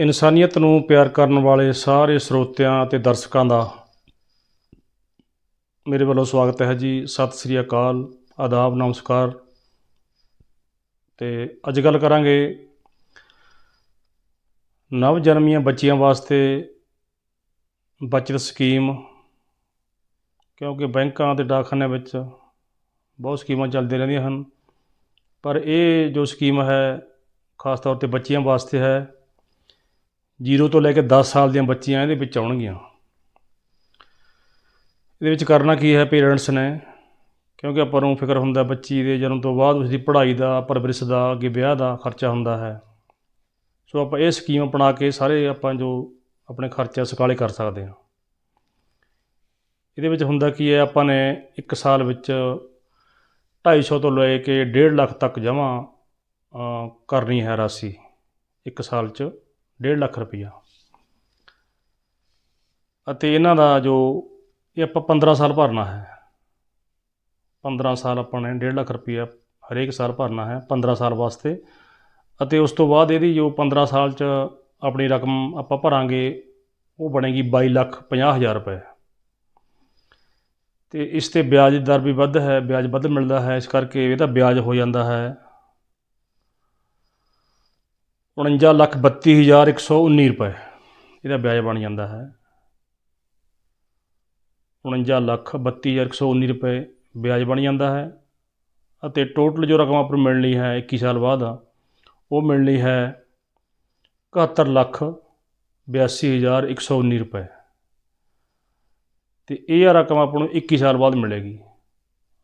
ਇਨਸਾਨੀਅਤ ਨੂੰ ਪਿਆਰ ਕਰਨ ਵਾਲੇ ਸਾਰੇ ਸਰੋਤਿਆਂ ਅਤੇ ਦਰਸ਼ਕਾਂ ਦਾ ਮੇਰੇ ਵੱਲੋਂ ਸਵਾਗਤ ਹੈ ਜੀ। ਸਤਿ ਸ੍ਰੀ ਅਕਾਲ, ਆਦਾਬ, ਨਮਸਕਾਰ। ਤੇ ਅੱਜ ਗੱਲ ਕਰਾਂਗੇ ਨਵ ਜਨਮੀਆਂ ਬੱਚੀਆਂ ਵਾਸਤੇ ਬਚਤ ਸਕੀਮ, ਕਿਉਂਕਿ ਬੈਂਕਾਂ ਤੇ ਡਾਕਖਾਨਿਆਂ ਵਿੱਚ ਬਹੁਤ ਸਕੀਮਾਂ ਚੱਲਦੀਆਂ ਰਹਿੰਦੀਆਂ ਹਨ। ਪਰ ਇਹ ਜੋ ਸਕੀਮ ਹੈ, ਖਾਸ ਤੌਰ ਤੇ ਬੱਚੀਆਂ ਵਾਸਤੇ ਹੈ ਜ਼ੀਰੋ ਤੋਂ ਲੈ ਕੇ 10 ਸਾਲ ਦੀਆਂ ਬੱਚੀਆਂ ਇਹਦੇ ਵਿੱਚ ਆਉਣਗੀਆਂ। ਇਹਦੇ ਵਿੱਚ ਕਰਨਾ ਕੀ ਹੈ ਪੇਰੈਂਟਸ ਨੇ? ਕਿਉਂਕਿ ਆਪਾਂ ਨੂੰ ਫਿਕਰ ਹੁੰਦਾ ਬੱਚੀ ਦੇ ਜਨਮ ਤੋਂ ਬਾਅਦ ਉਸਦੀ ਪੜ੍ਹਾਈ ਦਾ, ਪਰਵਰਿਸ਼ ਦਾ, ਅੱਗੇ ਵਿਆਹ ਦਾ ਖਰਚਾ ਹੁੰਦਾ ਹੈ। ਸੋ ਆਪਾਂ ਇਹ ਸਕੀਮ ਅਪਣਾ ਕੇ ਸਾਰੇ ਆਪਾਂ ਜੋ ਆਪਣੇ ਖਰਚਾ ਸੁਕਾਲੇ ਕਰ ਸਕਦੇ ਹਾਂ। ਇਹਦੇ ਵਿੱਚ ਹੁੰਦਾ ਕੀ ਹੈ, ਆਪਾਂ ਨੇ ਇੱਕ ਸਾਲ ਵਿੱਚ 250 ਤੋਂ ਲੈ ਕੇ 1.5 ਲੱਖ ਤੱਕ ਜਮ੍ਹਾਂ ਕਰਨੀ ਹੈ ਰਾਸ਼ੀ। ਇੱਕ ਸਾਲ 'ਚ ਡੇਢ ਲੱਖ ਰੁਪਈਆ। ਅਤੇ ਇਹਨਾਂ ਦਾ ਜੋ ਇਹ ਆਪਾਂ 15 ਸਾਲ ਭਰਨਾ ਹੈ। 15 ਸਾਲ ਆਪਾਂ ਨੇ 1.5 ਲੱਖ ਰੁਪਈਆ ਹਰੇਕ ਸਾਲ ਭਰਨਾ ਹੈ 15 ਸਾਲ ਵਾਸਤੇ। ਅਤੇ ਉਸ ਤੋਂ ਬਾਅਦ ਇਹਦੀ ਜੋ 15 ਸਾਲ 'ਚ ਆਪਣੀ ਰਕਮ ਆਪਾਂ ਭਰਾਂਗੇ, ਉਹ ਬਣੇਗੀ 22 ਲੱਖ 50 ਹਜ਼ਾਰ ਰੁਪਏ। ਤੇ ਇਸ ਤੇ ਵਿਆਜ ਦਰ ਵੀ ਵੱਧ ਹੈ, ਵਿਆਜ ਵੱਧ ਮਿਲਦਾ ਹੈ, ਇਸ ਕਰਕੇ ਇਹਦਾ ਵਿਆਜ ਹੋ ਜਾਂਦਾ ਹੈ। 49 ਲੱਖ 32 ਹਜ਼ਾਰ 119 ਰੁਪਏ। ਇਹਦਾ ਵਿਆਜ ਬਣ ਜਾਂਦਾ ਹੈ। 49 ਲੱਖ 32 ਹਜ਼ਾਰ 119 ਰੁਪਏ ਵਿਆਜ ਬਣ ਜਾਂਦਾ ਹੈ ਅਤੇ ਟੋਟਲ ਜੋ ਰਕਮ ਆਪਾਂ ਨੂੰ ਮਿਲਣੀ ਹੈ 21 ਸਾਲ ਬਾਅਦ, ਉਹ ਮਿਲਣੀ ਹੈ 71 ਲੱਖ 82 ਹਜ਼ਾਰ 119 ਰੁਪਏ। ਤੇ ਇਹ ਰਕਮ ਆਪਾਂ ਨੂੰ 21 ਸਾਲ ਬਾਅਦ ਮਿਲੇਗੀ।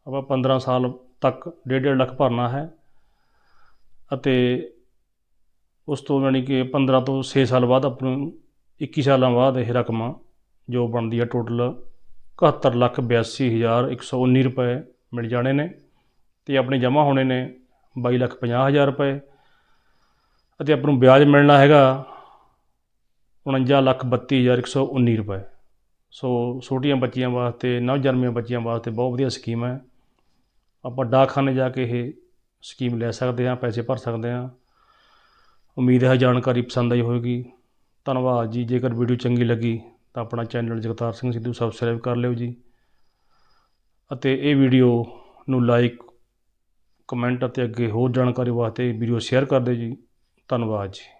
ਆਪਾਂ 15 ਸਾਲ ਤੱਕ 1.5 ਲੱਖ ਭਰਨਾ ਹੈ ਅਤੇ ਉਸ ਤੋਂ ਯਾਨੀ ਕਿ 15 ਤੋਂ 6 ਸਾਲ ਬਾਅਦ ਆਪਾਂ ਨੂੰ 21 ਸਾਲਾਂ ਬਾਅਦ ਇਹ ਰਕਮ ਜੋ ਬਣਦੀ ਹੈ ਟੋਟਲ 71 ਲੱਖ 82 ਹਜ਼ਾਰ 119 ਰੁਪਏ ਮਿਲ ਜਾਣੇ ਨੇ ਤੇ ਆਪਣੇ ਜਮ੍ਹਾਂ ਹੋਣੇ ਨੇ 22 ਲੱਖ 50 ਹਜ਼ਾਰ ਰੁਪਏ ਅਤੇ ਆਪਾਂ ਨੂੰ ਵਿਆਜ ਮਿਲਣਾ ਹੈਗਾ 49 ਲੱਖ 32 ਹਜ਼ਾਰ 119 ਰੁਪਏ। ਸੋ ਛੋਟੀਆਂ ਬੱਚੀਆਂ ਵਾਸਤੇ ਨਵ ਜਨਮੀਆਂ ਬੱਚੀਆਂ ਵਾਸਤੇ ਬਹੁਤ ਵਧੀਆ ਸਕੀਮ ਹੈ। ਆਪਾਂ ਡਾਕਖਾਨੇ ਜਾ ਕੇ ਇਹ ਸਕੀਮ ਲੈ ਸਕਦੇ ਹਾਂ, ਪੈਸੇ ਭਰ ਸਕਦੇ ਹਾਂ। ਉਮੀਦ ਹੈ ਜਾਣਕਾਰੀ ਪਸੰਦ ਆਈ ਹੋਵੇਗੀ। ਧੰਨਵਾਦ ਜੀ। ਜੇਕਰ ਵੀਡੀਓ ਚੰਗੀ ਲੱਗੀ ਤਾਂ ਆਪਣਾ ਚੈਨਲ ਜਗਤਾਰ ਸਿੰਘ ਸਿੱਧੂ ਸਬਸਕ੍ਰਾਈਬ ਕਰ ਲਿਓ ਜੀ। ਅਤੇ ਇਹ ਵੀਡੀਓ ਨੂੰ ਲਾਈਕ, ਕਮੈਂਟ ਅਤੇ ਅੱਗੇ ਹੋਰ ਜਾਣਕਾਰੀ ਵਾਸਤੇ ਵੀਡੀਓ ਸ਼ੇਅਰ ਕਰ ਦਿਓ ਜੀ। ਧੰਨਵਾਦ ਜੀ।